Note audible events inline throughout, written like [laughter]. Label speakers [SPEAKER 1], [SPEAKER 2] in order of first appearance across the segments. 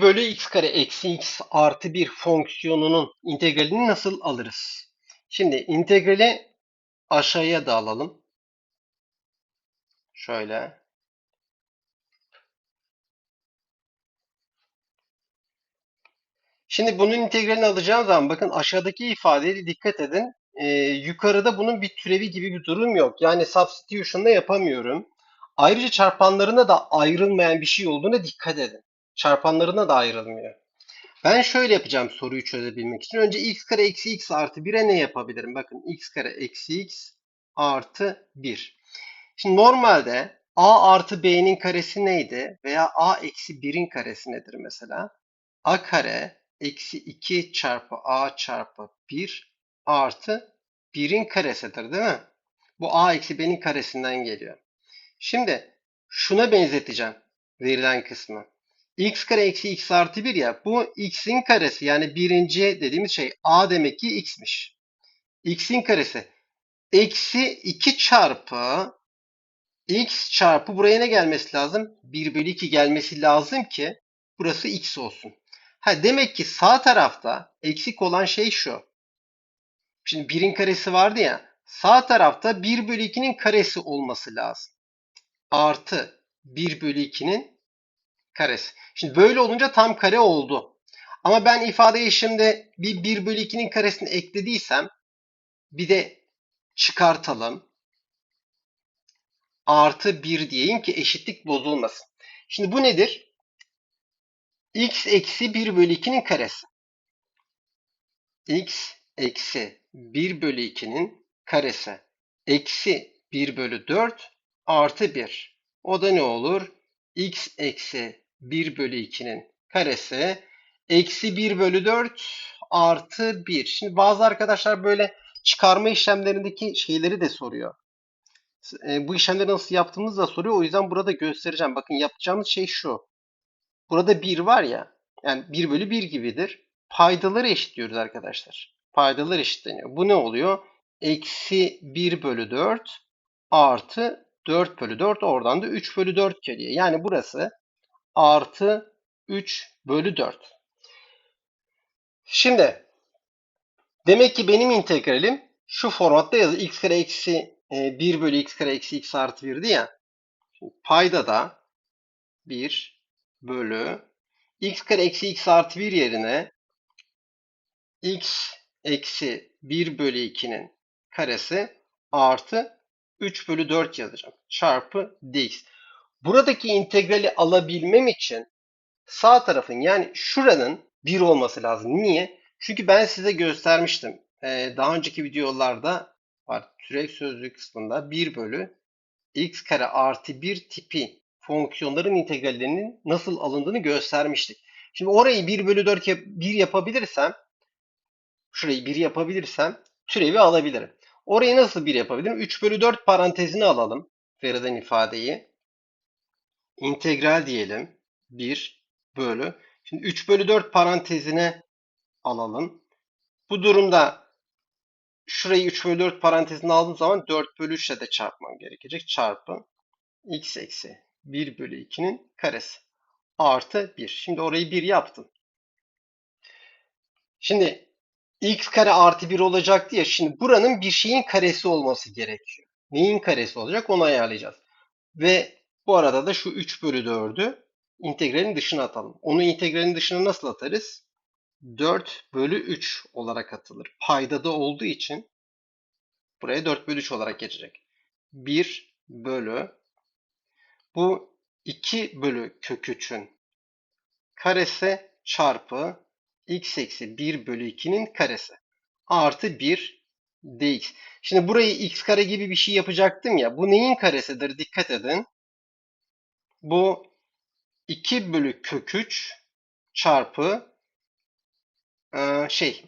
[SPEAKER 1] 1 bölü x kare eksi x artı 1 fonksiyonunun integralini nasıl alırız? Şimdi integrali aşağıya da alalım. Şöyle. Şimdi bunun integralini alacağım zaman bakın aşağıdaki ifadeye dikkat edin. Ee, yukarıda bunun bir türevi gibi bir durum yok. Yani substitution'da yapamıyorum. Ayrıca çarpanlarına da ayrılmayan bir şey olduğuna dikkat edin. Çarpanlarına da ayrılmıyor. Ben şöyle yapacağım soruyu çözebilmek için. Önce x kare eksi x artı 1'e ne yapabilirim? Bakın x kare eksi x artı 1. Şimdi normalde a artı b'nin karesi neydi? Veya a eksi 1'in karesi nedir mesela? a kare eksi 2 çarpı a çarpı 1 artı 1'in karesidir değil mi? Bu a eksi b'nin karesinden geliyor. Şimdi şuna benzeteceğim verilen kısmı. X kare eksi x artı 1 ya bu x'in karesi yani birinci dediğimiz şey a demek ki x'miş. x'in karesi eksi 2 çarpı x çarpı buraya ne gelmesi lazım? 1 bölü 2 gelmesi lazım ki burası x olsun. Ha demek ki sağ tarafta eksik olan şey şu. Şimdi 1'in karesi vardı ya. Sağ tarafta 1 bölü 2'nin karesi olması lazım. Artı 1 bölü 2'nin karesi. Şimdi böyle olunca tam kare oldu. Ama ben ifadeye şimdi bir 1 bölü 2'nin karesini eklediysem bir de çıkartalım. Artı 1 diyeyim ki eşitlik bozulmasın. Şimdi bu nedir? x eksi 1 bölü 2'nin karesi. x eksi 1 bölü 2'nin karesi. Eksi 1 bölü 4 artı 1. O da ne olur? x eksi 1 bölü 2'nin karesi. Eksi 1 bölü 4 artı 1. Şimdi bazı arkadaşlar böyle çıkarma işlemlerindeki şeyleri de soruyor. E, bu işlemleri nasıl yaptığımızı da soruyor. O yüzden burada göstereceğim. Bakın yapacağımız şey şu. Burada 1 var ya. Yani 1 bölü 1 gibidir. Paydaları eşitliyoruz arkadaşlar. Paydalar eşitleniyor. Bu ne oluyor? Eksi 1 bölü 4 artı 4 bölü 4 oradan da 3 bölü 4 geliyor. Yani burası artı 3 bölü 4. Şimdi demek ki benim integralim şu formatta yazıyor. x kare eksi 1 e, bölü x kare eksi x artı 1'di ya. Payda da 1 bölü x kare eksi x artı 1 yerine x eksi 1 bölü 2'nin karesi artı 3 bölü 4 yazacağım. Çarpı dx. Buradaki integrali alabilmem için sağ tarafın yani şuranın 1 olması lazım. Niye? Çünkü ben size göstermiştim. Ee, daha önceki videolarda var. Türev sözlüğü kısmında 1 bölü x kare artı 1 tipi fonksiyonların integrallerinin nasıl alındığını göstermiştik. Şimdi orayı 1 bölü 4 yap 1 yapabilirsem şurayı 1 yapabilirsem türevi alabilirim. Orayı nasıl 1 yapabilirim? 3 bölü 4 parantezini alalım. Verilen ifadeyi. İntegral diyelim. 1 bölü. Şimdi 3 bölü 4 parantezine alalım. Bu durumda şurayı 3 bölü 4 parantezine aldığım zaman 4 bölü 3 ile de çarpmam gerekecek. Çarpı x eksi 1 bölü 2'nin karesi. Artı 1. Şimdi orayı 1 yaptım. Şimdi x kare artı 1 olacaktı ya. Şimdi buranın bir şeyin karesi olması gerekiyor. Neyin karesi olacak onu ayarlayacağız. Ve bu arada da şu 3 bölü 4'ü integralin dışına atalım. Onu integralin dışına nasıl atarız? 4 bölü 3 olarak atılır. Payda da olduğu için buraya 4 bölü 3 olarak geçecek. 1 bölü bu 2 bölü kök 3'ün karesi çarpı x eksi 1 bölü 2'nin karesi. Artı 1 dx. Şimdi burayı x kare gibi bir şey yapacaktım ya. Bu neyin karesidir? Dikkat edin. Bu 2 bölü kök 3 çarpı e, şey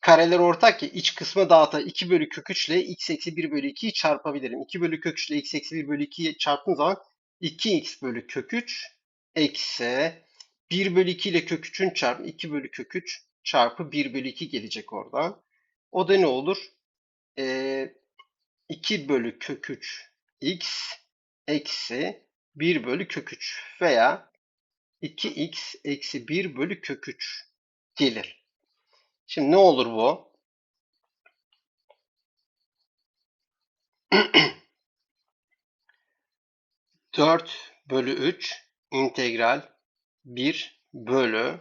[SPEAKER 1] kareler ortak ya iç kısmı dağıta 2 bölü kök 3 ile x eksi 1 bölü 2'yi çarpabilirim. 2 bölü kök 3 ile x eksi 1 bölü 2'yi çarptığım zaman 2x bölü kök 3 eksi 1 bölü 2 ile kök 3'ün çarpı 2 bölü kök 3 çarpı 1 bölü 2 gelecek oradan. O da ne olur? Ee, 2 bölü kök 3 x eksi 1 bölü kök 3 veya 2x eksi 1 bölü kök 3 gelir. Şimdi ne olur bu? [clears throat] Dört bölü 3 integral 1 bölü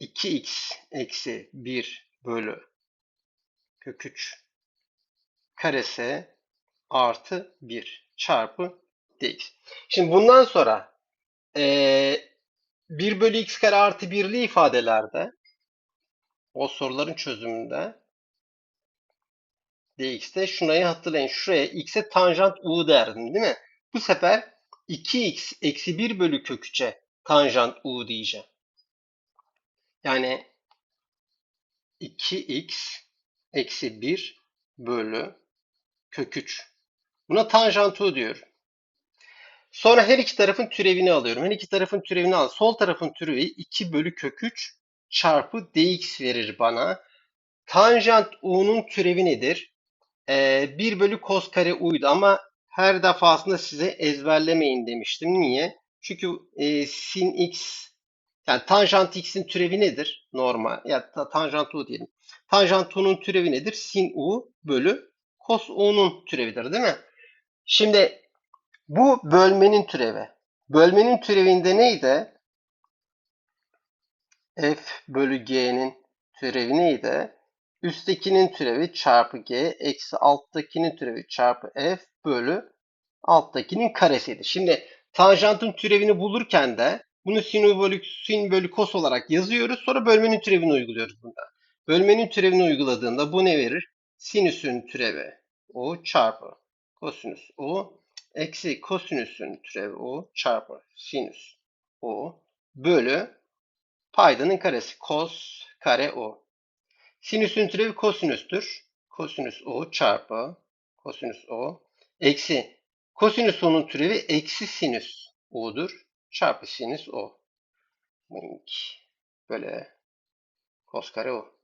[SPEAKER 1] 2x eksi 1 bölü kök 3 karesi artı 1 çarpı dx. Şimdi bundan sonra ee, 1 bölü x kare artı 1'li ifadelerde o soruların çözümünde dx'te şunayı hatırlayın. Şuraya x'e tanjant u derdim değil mi? Bu sefer 2x eksi 1 bölü kök 3'e tanjant u diyeceğim. Yani 2x eksi 1 bölü kök 3. Buna tanjant u diyorum. Sonra her iki tarafın türevini alıyorum. Her iki tarafın türevini al. Sol tarafın türevi 2 bölü kök 3 çarpı dx verir bana. Tanjant u'nun türevi nedir? Ee, 1 bölü kos kare u'ydu ama her defasında size ezberlemeyin demiştim. Niye? Çünkü e, sin x yani tanjant x'in türevi nedir? Normal. Ya ta, tanjant u diyelim. Tanjant u'nun türevi nedir? Sin u bölü cos u'nun türevidir değil mi? Şimdi bu bölmenin türevi. Bölmenin türevinde neydi? f bölü g'nin türevi neydi? Üsttekinin türevi çarpı g eksi alttakinin türevi çarpı f bölü alttakinin karesiydi. Şimdi tanjantın türevini bulurken de bunu sin bölü, sin bölü kos olarak yazıyoruz. Sonra bölmenin türevini uyguluyoruz bunda. Bölmenin türevini uyguladığında bu ne verir? Sinüsün türevi o çarpı kosinüs o eksi kosinüsün türevi o çarpı sinüs o bölü paydanın karesi kos kare o. Sinüsün türevi kosinüstür. Kosinüs o çarpı kosinüs o eksi kosinüs o'nun türevi eksi sinüs o'dur çarpı sinüs o. Böyle kos kare o.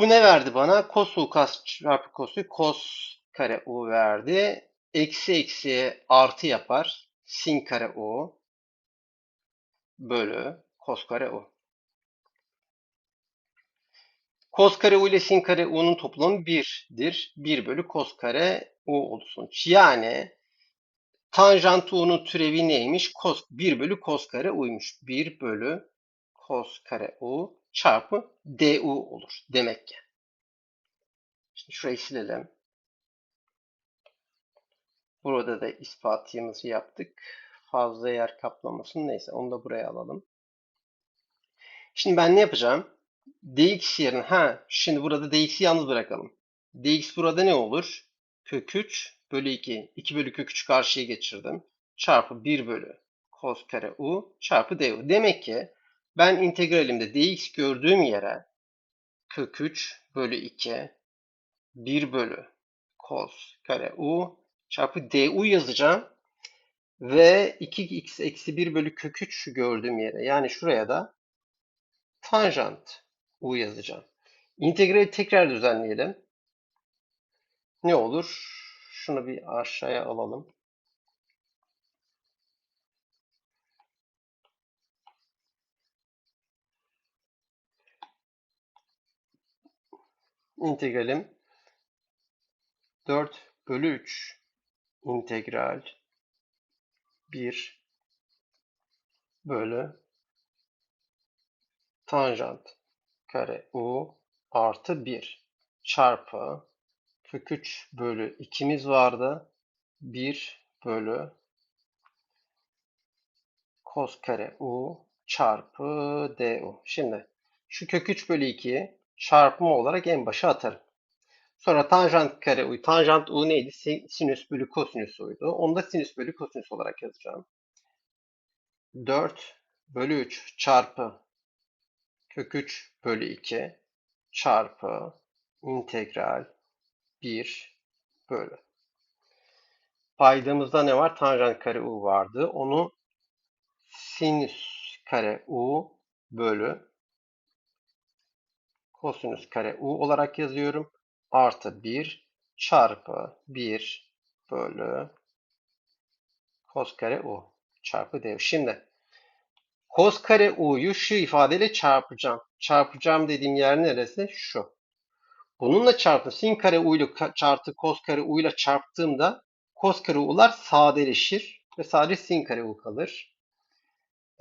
[SPEAKER 1] Bu ne verdi bana? Kos u kas çarpı kosu kos kare u verdi. Eksi eksi artı yapar. Sin kare u bölü kos kare u. Kos kare u ile sin kare u'nun toplamı 1'dir. 1 bölü kos kare u olsun. Yani tanjant u'nun türevi neymiş? Kos 1 bölü kos kare u'ymuş. 1 bölü kos kare u çarpı du olur demek ki. Şimdi şurayı silelim. Burada da ispatımızı yaptık. Fazla yer kaplamasın. Neyse onu da buraya alalım. Şimdi ben ne yapacağım? dx yerine ha şimdi burada dx'i yalnız bırakalım. dx burada ne olur? Kök 3 bölü 2. 2 bölü kök 3 karşıya geçirdim. Çarpı 1 bölü cos kare u çarpı du. Demek ki ben integralimde dx gördüğüm yere kök 3 bölü 2 1 bölü cos kare u çarpı du yazacağım. Ve 2x eksi 1 bölü kök 3 gördüğüm yere yani şuraya da tanjant u yazacağım. İntegrali tekrar düzenleyelim. Ne olur? Şunu bir aşağıya alalım. İntegralim 4 bölü 3 integral 1 bölü tanjant kare u artı 1 çarpı kök 3 bölü 2'miz vardı. 1 bölü cos kare u çarpı du. Şimdi şu kök 3 bölü 2 çarpımı olarak en başa atarım. Sonra tanjant kare u. Tanjant u neydi? Sinüs bölü kosinüs uydu. Onu da sinüs bölü kosinüs olarak yazacağım. 4 bölü 3 çarpı kök 3 bölü 2 çarpı integral 1 bölü. Paydamızda ne var? Tanjant kare u vardı. Onu sinüs kare u bölü kosinüs kare u olarak yazıyorum. Artı 1 çarpı 1 bölü cos kare u çarpı d. Şimdi cos kare u'yu şu ifadeyle çarpacağım. Çarpacağım dediğim yer neresi? Şu. Bununla çarptım. Sin kare u ile çarptı cos kare u ile çarptığımda cos kare u'lar sadeleşir ve sadece sin kare u kalır.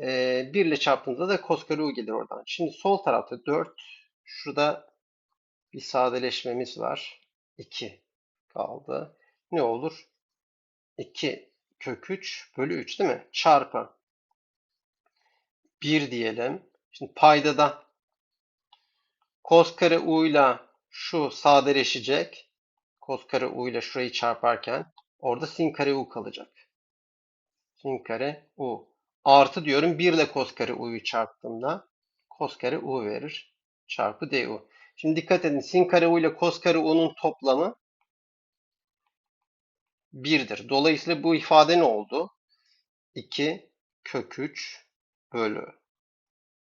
[SPEAKER 1] Ee, 1 ile çarptığımızda da cos kare u gelir oradan. Şimdi sol tarafta 4. Şurada bir sadeleşmemiz var. 2 kaldı. Ne olur? 2 kök 3 bölü 3 değil mi? Çarpı 1 diyelim. Şimdi paydada cos kare u ile şu sadeleşecek. Cos kare u ile şurayı çarparken orada sin kare u kalacak. Sin kare u. Artı diyorum 1 ile cos kare u'yu çarptığımda cos kare u verir. Çarpı du. Şimdi dikkat edin sin kare u ile cos kare u'nun toplamı 1'dir. Dolayısıyla bu ifade ne oldu? 2 kök 3 bölü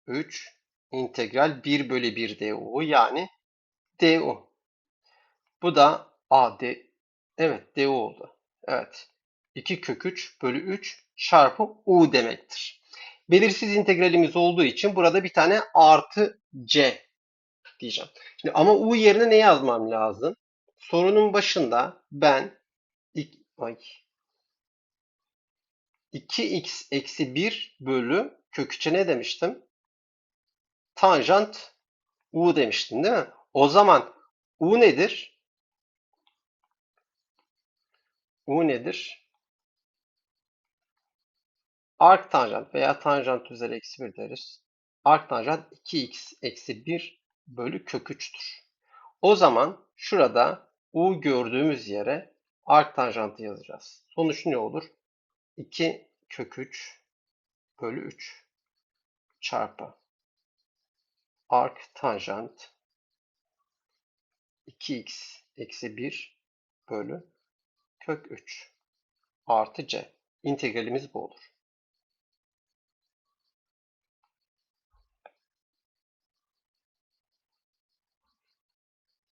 [SPEAKER 1] 3 integral 1 bölü 1 du yani du. Bu da a d evet du oldu. Evet. 2 kök 3 bölü 3 çarpı u demektir. Belirsiz integralimiz olduğu için burada bir tane artı c diyeceğim. Şimdi ama u yerine ne yazmam lazım? Sorunun başında ben ik- ay, 2x eksi 1 bölü kök 3'e ne demiştim? Tanjant u demiştim değil mi? O zaman u nedir? U nedir? Arc tanjant veya tanjant üzeri eksi 1 deriz. Arc tanjant 2x eksi 1 bölü kök 3'tür. O zaman şurada u gördüğümüz yere arc tanjantı yazacağız. Sonuç ne olur? 2 kök 3 bölü 3 çarpı arc tanjant 2x eksi 1 bölü kök 3 artı c. İntegralimiz bu olur.